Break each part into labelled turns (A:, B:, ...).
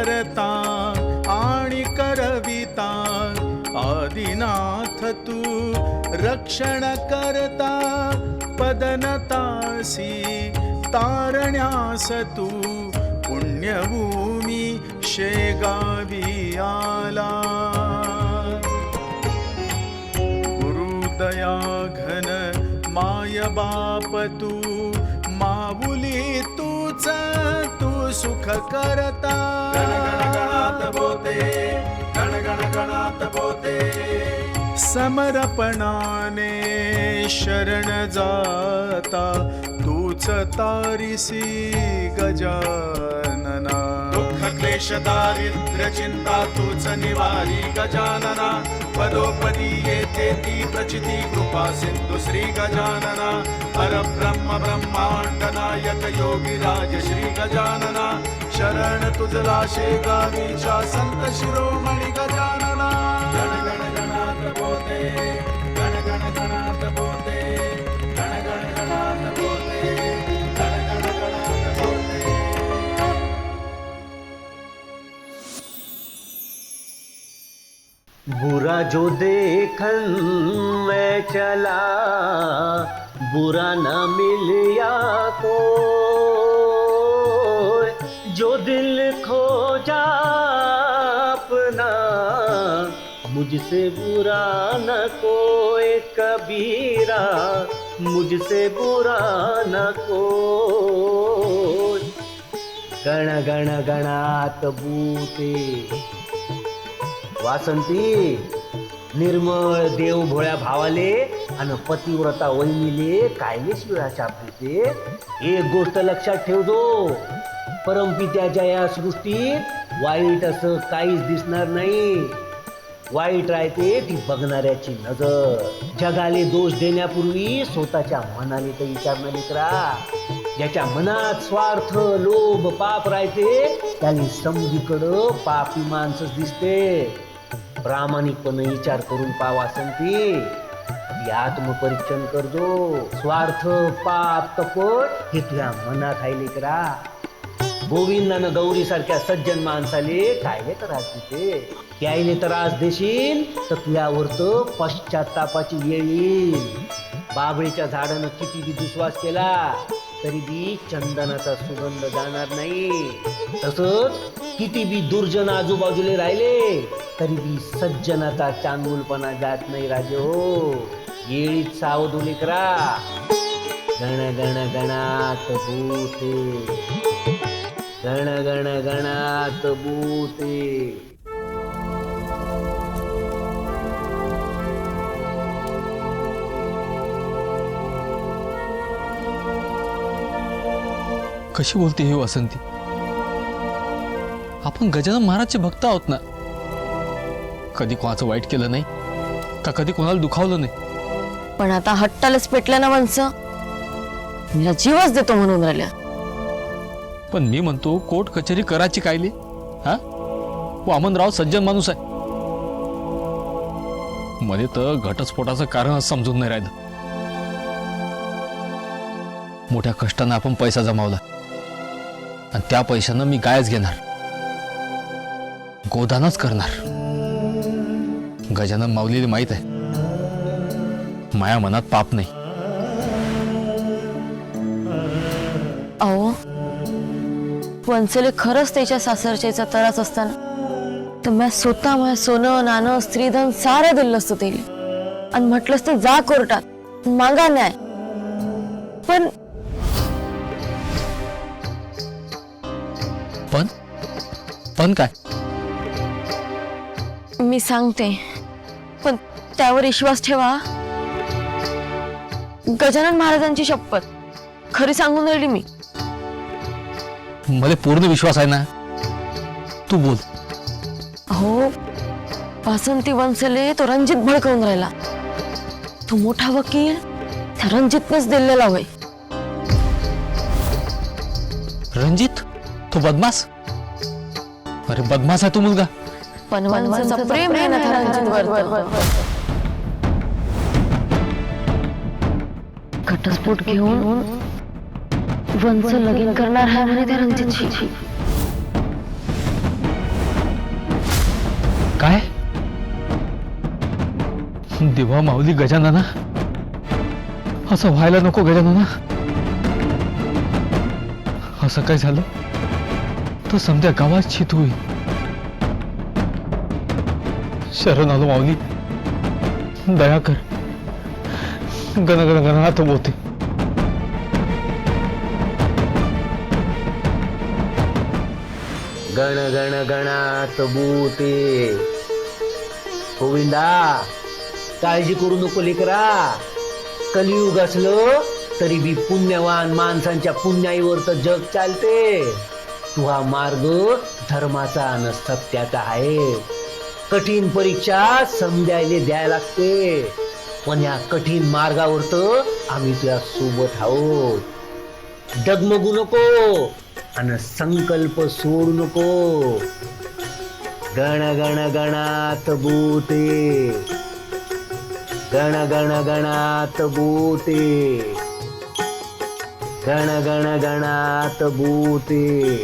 A: करता आणि करविता. आदिनाथ तू रक्षण करता पदनतासी तारण्यास तू पुण्यभूमी शेगावी आला गुरुदया घन माय बाप तू माऊली तूच तू. सुख करता। समर्पणाने शरण जाता। तूच तारिसी गजानना। दुःख क्लेश दारिद्र्य चिंता तूच निवारी गजानना। पदोपदी येते ती प्रचिती कृपा सिंधु श्री गजानना। परब्रह्म ब्रह्मांड नायक योगी राज श्री गजानना। शरण तुझला शेगावीच्या संत शिरोमणी गजानना। गण गण गणात
B: बुरा जो देखन मैं चला, बुरा न मिलिया को जो दिल खो जा अपना, मुझसे बुरा न कोई कबीरा, मुझसे बुरा न कोई। गण गण गणात बूते वासंती निर्मळ देव भोळ्या भावाले आणि पतिव्रता वहिनीले कायले शिळा चापते एक गोष्ट लक्षात ठेवतो परमपित्याच्या या सृष्टीत वाईट असं काहीच दिसणार नाही. वाईट राहते ती बघणाऱ्याची नजर. जगाले दोष देण्यापूर्वी स्वतःच्या मनाने तर विचारणं लेकरा ज्याच्या मनात स्वार्थ लोभ पाप राहते त्याने समजीकडं पापी माणसंच दिसते. प्रामाणिकपणे विचार करून पावा संती. ते आत्मपरीक्षण करतो स्वार्थ पाप कपट हे तुझ्या मनात आहे लेकरा. गोविंदानं गौरी सारख्या सज्जन माणसाले कायले त्रास देते त्याने त्रास देशील तर तुझ्यावर पश्चातापाची वेळ येईल. बाबळीच्या झाडानं किती बी दुश्वास केला तरी बी चंदनाचा सुगंध जाणार नाही. तसंच किती बी दुर्जन आजूबाजूले राहिले तरी बी सज्जनाचा चांगुलपणा जात नाही राजे हो. येळीत सावधुली करा. गण गण गणात भूते गण गण गणात भूते
C: कशी बोलते हे वसंती? आपण गजानन महाराजचे भक्त आहोत ना? कधी कोणाचं वाईट केलं नाही का कधी कोणाला दुखावलं नाही?
D: पण आता हट्टालाच पेटलं ना माणसं. मला जीवच देतो म्हणून राहिल्या.
C: पण मी म्हणतो कोर्ट कचेरी कराची कायली? हा? वामनराव सज्जन माणूस आहे. मध्ये तर घटस्फोटाचं कारणच समजून नाही राहिलं. मोठ्या कष्टानं आपण पैसा जमावला. आणि त्या पैशानं मी गायच घेणार. गोदानच करणार. गजानन माऊलीला माहीत आहे. माया मनात पाप नाही.
D: अहो वंसले खरंच त्याच्या सासरच्याचा त्रास असताना. तर मी स्वतः माझं सोनं नाणं स्त्रीधन सारं दिलं असतं त्याला. आणि म्हटलंच तर जा कोर्टात. मागा न्याय. पण
C: पण? पण काय?
D: मी सांगते. पण त्यावर विश्वास ठेवा. गजानन महाराजांची शपथ. खरी सांगून राहिली मी.
C: मला पूर्ण विश्वास आहे ना? तू बोल.
D: हो वासंती वंसले तो रणजित भडकवून राहिला. तो मोठा वकील त्या रणजितनेच दिलेला होय.
C: रणजित? तो बदमास अरे बदमास आहे तो मुलगा.
D: प्रेम घटस्फोट घेऊन लगीन करणार आहे म्हणे त्या रणजितशी
C: काय? देवा माऊली गजानना असं व्हायला नको गजानना असं काय झालं तर समजा गावात होईल शरण आलो माऊली दया कर. गण गण गणात बोते
B: गण गण गणात बोते गोविंदा काळजी करू नको लेकरा. कलियुग असलं तरी बी पुण्यवान माणसांच्या पुण्याईवर तर जग चालते. तू हा मार्ग धर्माचा आणि सत्याचा आहे. कठीण परीक्षा समजायला द्यायला लागते. पण या कठीण मार्गावर तर आम्ही तुझ्या सोबत आहोत. डगमगू नको आणि संकल्प सोडू नको. गण गण गणात भूते गण गण गणात भूते गण गण गणात भूते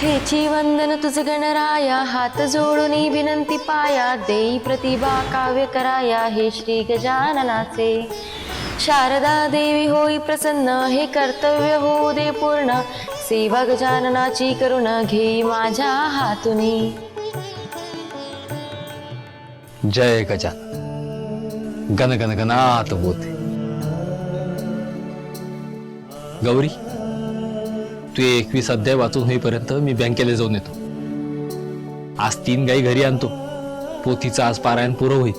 D: हेची वंदन तुझ गणराया हात जोडून विनंती पाया देई प्रतिभा काव्य कराया हे श्री गजाननाचे शारदा देवी होई प्रसन्न हे कर्तव्य होऊ दे पूर्ण सेवा गजाननाची करुण घे माझ्या हातुनी
C: जय गजान गन गण गणात गौरी तू एकवीस अध्याय वाचून होईपर्यंत मी बँकेला जाऊन येतो. आज तीन गाई घरी आणतो. पोथीचं आज पारायण पुरं होईल.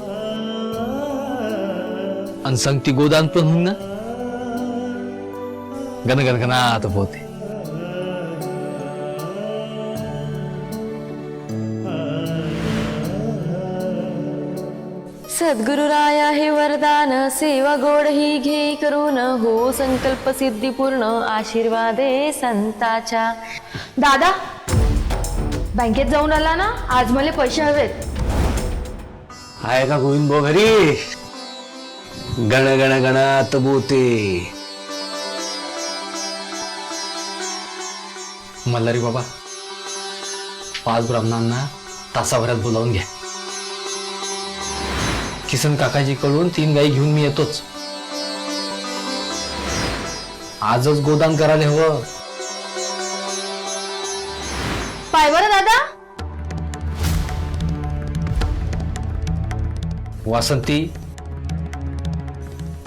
C: आणि संगती गोदान पण होईल ना? आता पोते
D: सद्गुरुराया हे वरदान सेवा गोड ही घे करून हो संकल्प सिद्धी पूर्ण आशीर्वादे संताच्या.
E: दादा बँकेत जाऊन आला ना? आज मला पैसे हवेत.
B: आहे का गोविंद भाऊ घरी? गण गण गणात बोते.
C: मल्हारी बाबा पाच ब्राह्मणांना तासाभरात बोलावून घ्या. किसन काकाजीकडून तीन गाई घेऊन मी येतोच. आजच गोदान करायला हवं.
E: पाय बरं दादा.
C: वासंती.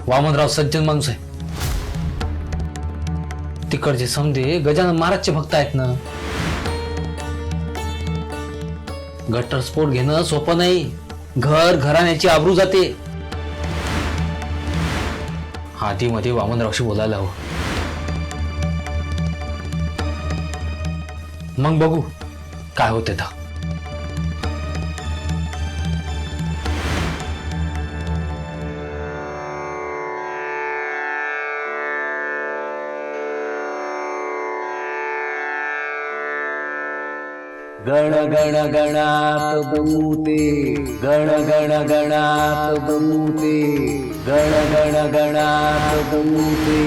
C: वामनराव सज्जन माणूस आहे. तिकडचे समजे गजानन महाराजचे भक्त आहेत ना. घटस्फोट घेणं सोपं नाही. घर घराण्याची आबरू जाते. हातीमध्ये वामनरावशी बोलायला हवं. मग बघू काय होते तर
B: गण गण गणात भूते गण गण गणात भूते गण गण गणात भूते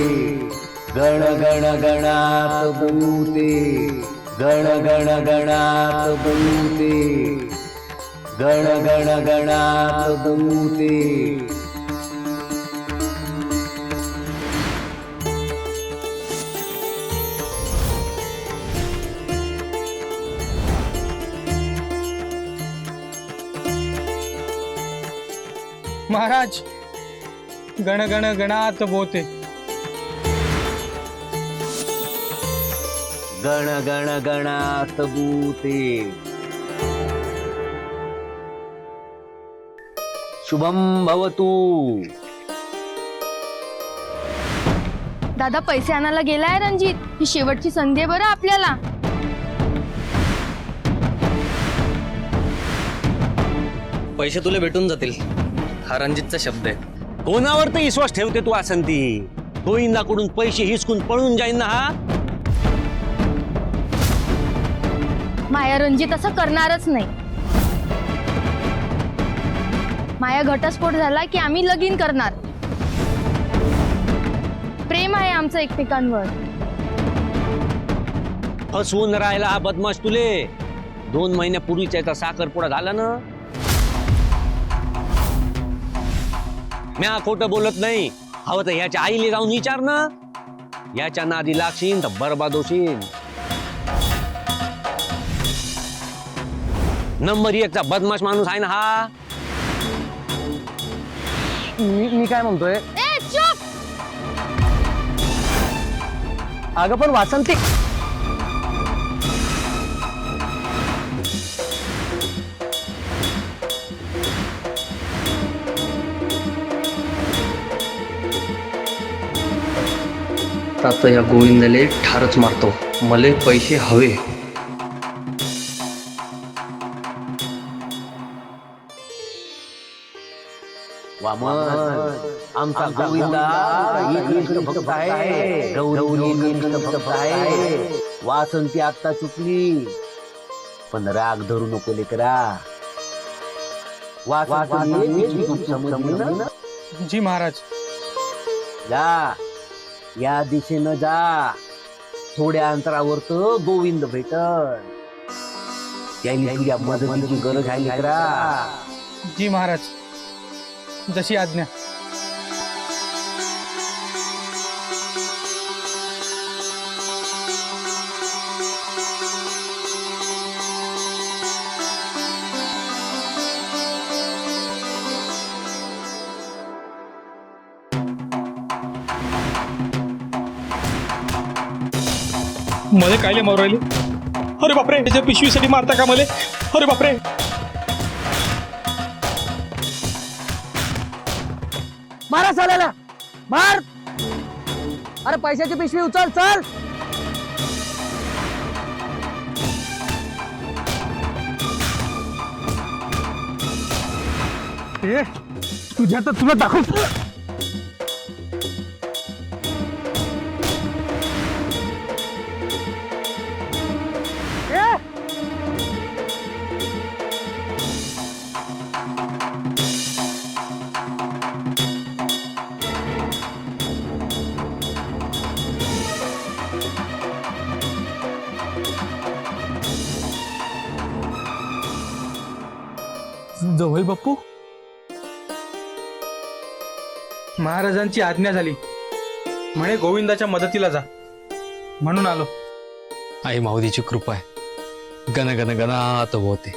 B: गण गण गणात भूते गण गण
F: महाराज गण गण गणात बोते.
B: गण गण गणात भूते शुभम भवतु.
E: दादा पैसे आणायला गेलाय रणजित? ही शेवटची संधी आहे बरं आपल्याला.
G: पैसे तुला भेटून जातील. हा रणजितचा शब्द आहे.
H: कोणावर तर विश्वास ठेवते तू आसंती? गोविंदाकडून पैसे हिसकून पळून जाईन ना हा?
E: माया रणजित असं करणारच नाही. माया घटस्फोट झाला की आम्ही लगीन करणार. प्रेम आहे आमचं एकमेकांवर.
H: फसवून राहिला हा बदमाश तुले. दोन महिन्यापूर्वीचा याचा साखरपुडा झाला ना? म्या खोटं बोलत नाही. हवं तर ह्याच्या आईले जाऊन विचार ना. याच्या नादी लागशील तर बरबाद होशील नंबर एकचा बदमाश माणूस आहे ना हा.
G: मी मी काय म्हणतोय?
E: ए चुप!
G: अगं पण वासंती आता या गोविंदाले ठारच मारतो. मले पैसे हवे.
B: वामन आमचा गोविंदा एकनिष्ठ भक्त आहे. गौरव एकनिष्ठ भक्त आहे. वासंती आता चुकली. पण राग धरू नको लेकरा. ना?
F: जी महाराज.
B: जा या दिशेनं जा. थोड्या अंतरावर तर गोविंद भेटल त्याला तुझ्या मदतीची गरज आहे लेकरा
F: जी महाराज जशी आज्ञा. मध्ये कायले मारू राहिले? अरे बापरे त्याच्या पिशवीसाठी मारता का मले? अरे बापरे.
G: मारा साल्याला. मार. अरे पैशाची पिशवी उचल चल.
F: तुझ्या तर तुला दाखव जवळ बाप्पू? महाराजांची आज्ञा झाली. म्हणे गोविंदाच्या मदतीला जा. म्हणून आलो.
C: आई माऊलीची कृपा आहे. गण गण गणात होते.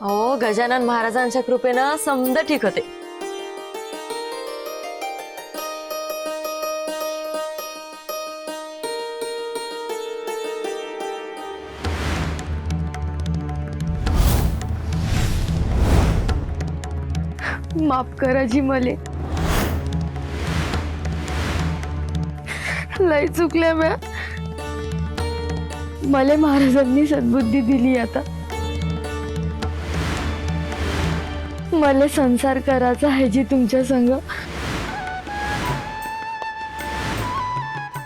D: अहो गजानन महाराजांच्या कृपेनं समद ठीक होते.
E: माफ करा जी मले. लय चुकल्या म्या. मले महाराजांनी सद्बुद्धी दिली आता. मले संसार करायचा आहे जी तुमच्या संग.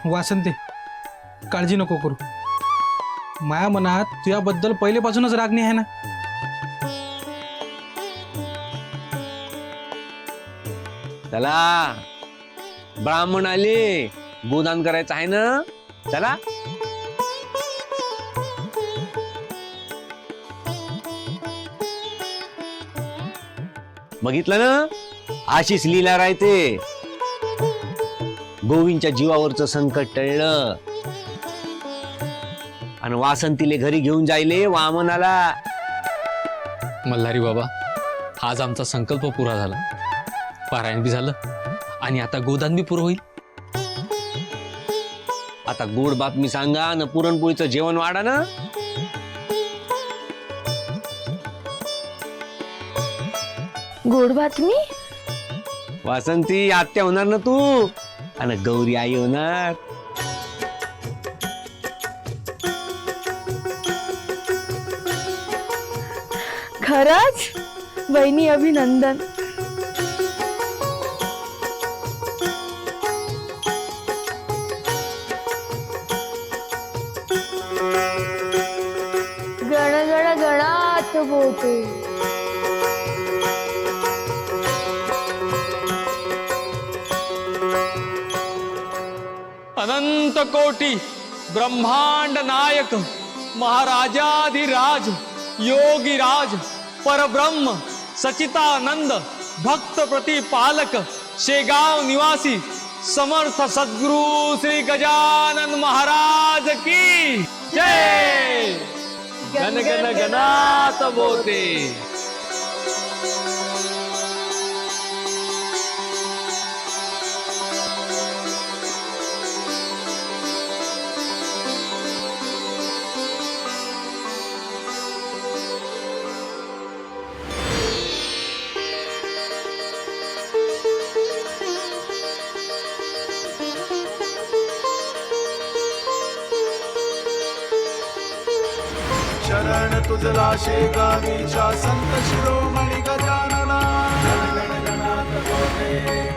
F: वासंते काळजी नको करू. माया मनात तुझ्याबद्दल पहिलेपासूनच रागणी आहे ना?
H: चला. ब्राह्मण आले. गोदान करायचं आहे ना? चला. बघितलं ना? अशीच लीला राहते गोविंदच्या जीवावरचं संकट टळलं. आणि वासंतीले घरी घेऊन जायले वामनाला.
C: मल्हारी बाबा आज आमचा संकल्प पुरा झाला. पारायण बी झालं आणि आता गोदान बी पुरं होईल.
H: आता गोड बातमी सांगा न पुरणपोळीचं जेवण वाढा ना.
E: गोड बातमी
H: वासंती आत्या होणार ना तू? आणि गौरी आई होणार.
E: खरंच? वहिनी अभिनंदन.
I: कोटी ब्रह्मांड नायक महाराजाधिराज योगीराज परब्रह्म सचितानंद भक्त प्रतिपालक शेगाव निवासी समर्थ सद्गुरु श्री गजानन महाराज की जय। गण गण गणात बोते।
A: तुझला शेगावीच्या संत शिरोमणी गजानना. गण गण गणात